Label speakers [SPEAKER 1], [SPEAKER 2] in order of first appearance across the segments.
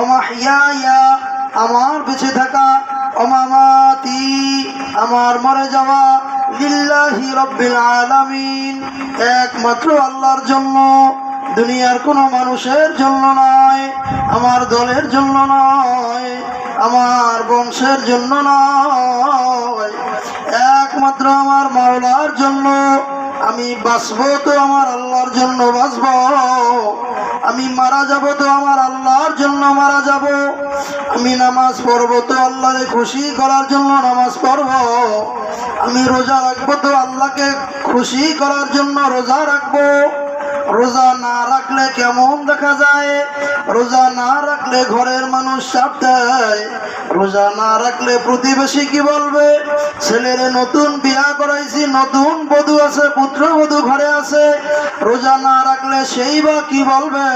[SPEAKER 1] অমাহিয়া আমার বেঁচে থাকা, অমামাতি, আমার মরে যাওয়া, লিল্লাহি রব্বিল আলামিন। একমাত্র আল্লাহর জন্য, দুনিয়ার কোনো মানুষের জন্য নয়, আমার দলের জন্য নয়, আমার বংশের জন্য নয়। একমাত্র আমার মাওলার জন্য, আমি বাঁচবো তো আমার আল্লাহর জন্য বাঁচবো। আমি মারা যাব তো আমার আল্লাহর জন্য মারা যাব। আমি নামাজ পড়ব তো আল্লাহরে খুশি করার জন্য নামাজ পড়ব। আমি রোজা রাখব তো আল্লাহকে খুশি করার জন্য রোজা রাখব। রোজা না রাখলে কেমন দেখা যায়? রোজা না রাখলে ঘরের মানুষ চাপ দেয়। রোজা না রাখলে প্রতিবেশী কি বলবে? ছেলেরে নতুন বিয়া করাইছি, নতুন বধূ আছে পুত্র বধূ ঘরে আছে। রোজা না রাখলে সেই বা কি বলবে?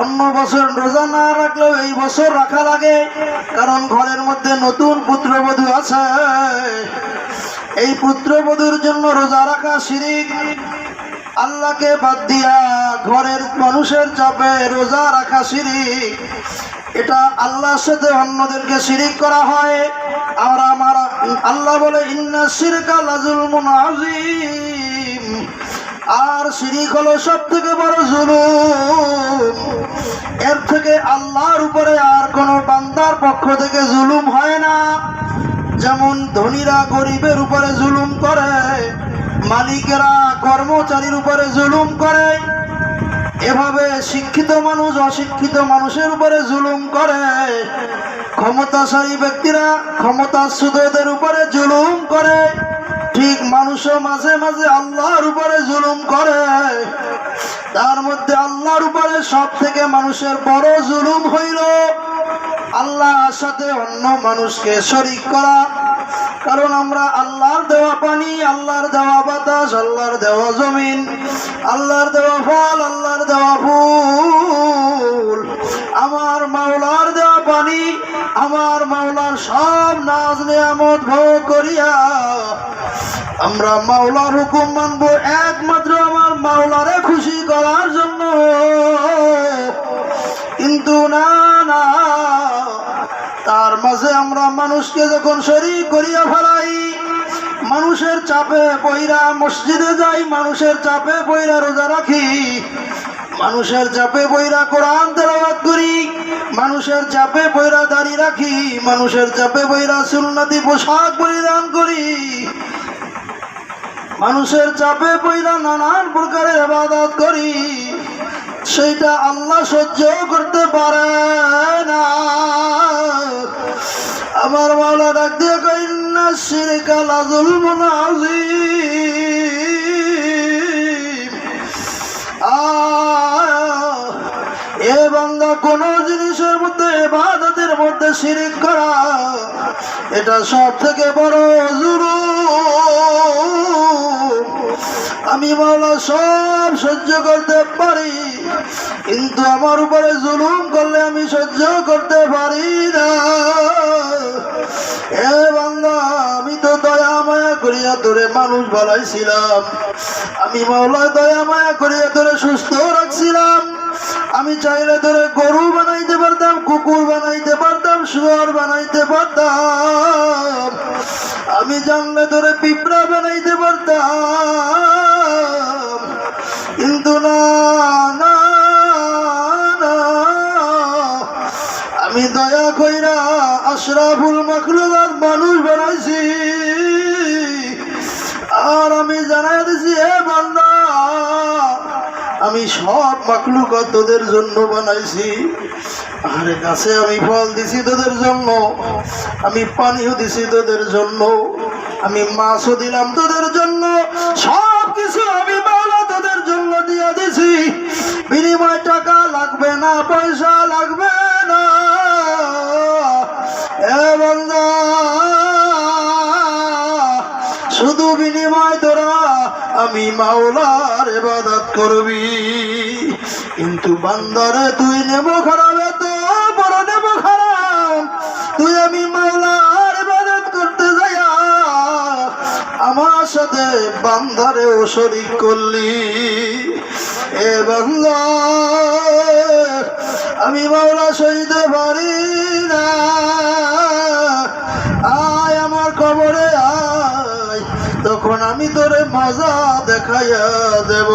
[SPEAKER 1] অন্য বছর রোজা না রাখলেও এই বছর রাখা লাগে, কারণ ঘরের মধ্যে নতুন পুত্রবধূ আছে। এই পুত্রবধূর জন্য রোজা রাখা শিরিক। আল্লাহকে বাদ দিয়া ঘরের মানুষের চাপে রোজা রাখা শিরিক। এটা আল্লাহর সাথে অন্যদেরকে শিরিক করা হয়। আর আমার আল্লাহ বলে, ইন্না শিরকা লাজুল আজিম আর শিরিক হলো সব থেকে বড় জুলুম। এর থেকে আল্লাহর উপরে আর কোনো বান্দার পক্ষ থেকে জুলুম হয় না। যেমন ধনীরা গরিবের উপরে জুলুম করে, মালিকেরা কর্মচারীর উপরে জুলুম করে। এভাবে শিক্ষিত মানুষ অশিক্ষিত মানুষের উপরে জুলুম করে। ক্ষমতাশালী ব্যক্তিরা ক্ষমতা ক্ষমতাচ্যুতদের উপরে জুলুম করে। ঠিক মানুষও মাঝে মাঝে আল্লাহর উপরে জুলুম করে। তার মধ্যে আল্লাহর উপরে সব থেকে মানুষের বড় জুলুম হইল আল্লাহর সাথে অন্য মানুষকে শরিক করা। কারণ আমরা আল্লাহর দেওয়া পানি, আল্লাহর দেওয়া বাতাস, আল্লাহর দেওয়া জমিন, আল্লাহর দেওয়া ফল, আল্লাহর দেওয়া ফুল। আমার মাওলার দেওয়া পানি, আমার মাওলার সব নাজ নিয়ামত ভোগ করিয়া আমরা মাওলার হুকুম মানবো, একমাত্র আমার মাওলারে খুশি করার জন্য। কিন্তু না না, তার মাঝে আমরা মানুষকে যখন শরীর করিয়া ফেলাই, মানুষের চাপে পইরা মসজিদে যাই, মানুষের চাপে পইরা রোজা রাখি, মানুষের চাপে বইরা কোরআন তেলাওয়াত করি, মানুষের চাপে বইরা দাড়ি রাখি, মানুষের চাপে বইরা সুন্নতি পোশাক পরিধান করি। মানুষের চাপে বইরা নানান প্রকারের আবাদত করি। সেইটা আল্লাহ সহ্য করতে পারে না। আমার মাওলা ডাক দিয়ে কইনা শিরকা লাজুল আহ, এ বান্দা কোন জিনিসের মধ্যে মধ্যে শিরিক করা, এটা সব থেকে বড় জুলুম। আমি মাওলা সব সহ্য করতে পারি, কিন্তু আমার উপরে জুলুম করলে আমি সহ্য করতে পারি না। এ বান্দা, আমি তো দয়া মায়া করিয়া তোরে মানুষ বানাইছিলাম। আমি মাওলা দয়া মায়া করিয়া তোরে সুস্থ রাখছিলাম। আমি চাইলে তোরে গরু বানাইতে পারতাম, কুকুর বানাইতে পারতাম, শুয়ার বানাইতে পারতাম। আমি জানলে তোরে পিঁপড়া বানাইতে পারতাম। কিন্তু না না আমি দয়া কইরা আশরাফুল মাখলুকাত মানুষ বানাইছি। আর আমি জানাই দিছি হে বান্দা আমি সব মাকলুকাত তোদের জন্য বানাইছি। আরে গাছে আমি ফল দিছি তোদের জন্য, আমি পানিও দিছি তোদের জন্য, আমি মাছও দিলাম তোদের জন্য সব কিছু আমি বাংলা তোদের জন্য দিয়ে দিছি। বিনিময় টাকা লাগবে না, পয়সা লাগবে না। শুধু বিনিময় তোরা আমি মাওলার এবাদত করবি। কিন্তু বান্দারে, তুই নেব খারাপ, এত বড় নেব খারাপ। তুই আমি মাওলার এবাদত করতে যাইয়া আমার সাথে বান্দারেও শরিক করলি। এ বান্দা, আমি মাওলা সইতে পারি না। আয় আমার কবরে তখন আমি তোরে মজা দেখাইয়া দেব।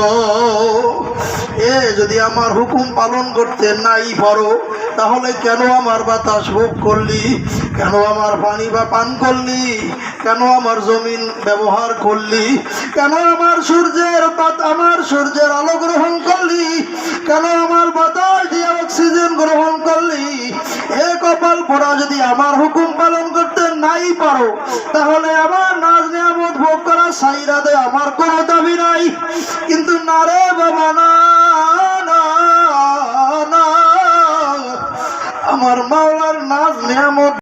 [SPEAKER 1] এ, যদি আমার হুকুম পালন করতে নাই পারো, তাহলে কেন আমার বাতাস ভোগ করলি? কেন আমার পানি বা পান করলি? কেন আমার জমিন ব্যবহার করলি? কেন আমার সূর্যের আমার সূর্যের আলো গ্রহণ করলি? কেন আমার বাতাস দিয়ে অক্সিজেন গ্রহণ করলি? এ কপাল পড়া যদি আমার হুকুম পালন করতে নাই পারো তাহলে আমার নাজ নিয়ামত ভোগ করা সাইরাতে আমার কোনো দাবি নাই কিন্তু নারে বাবা না। আমার মাওলার নাজ নিয়ামত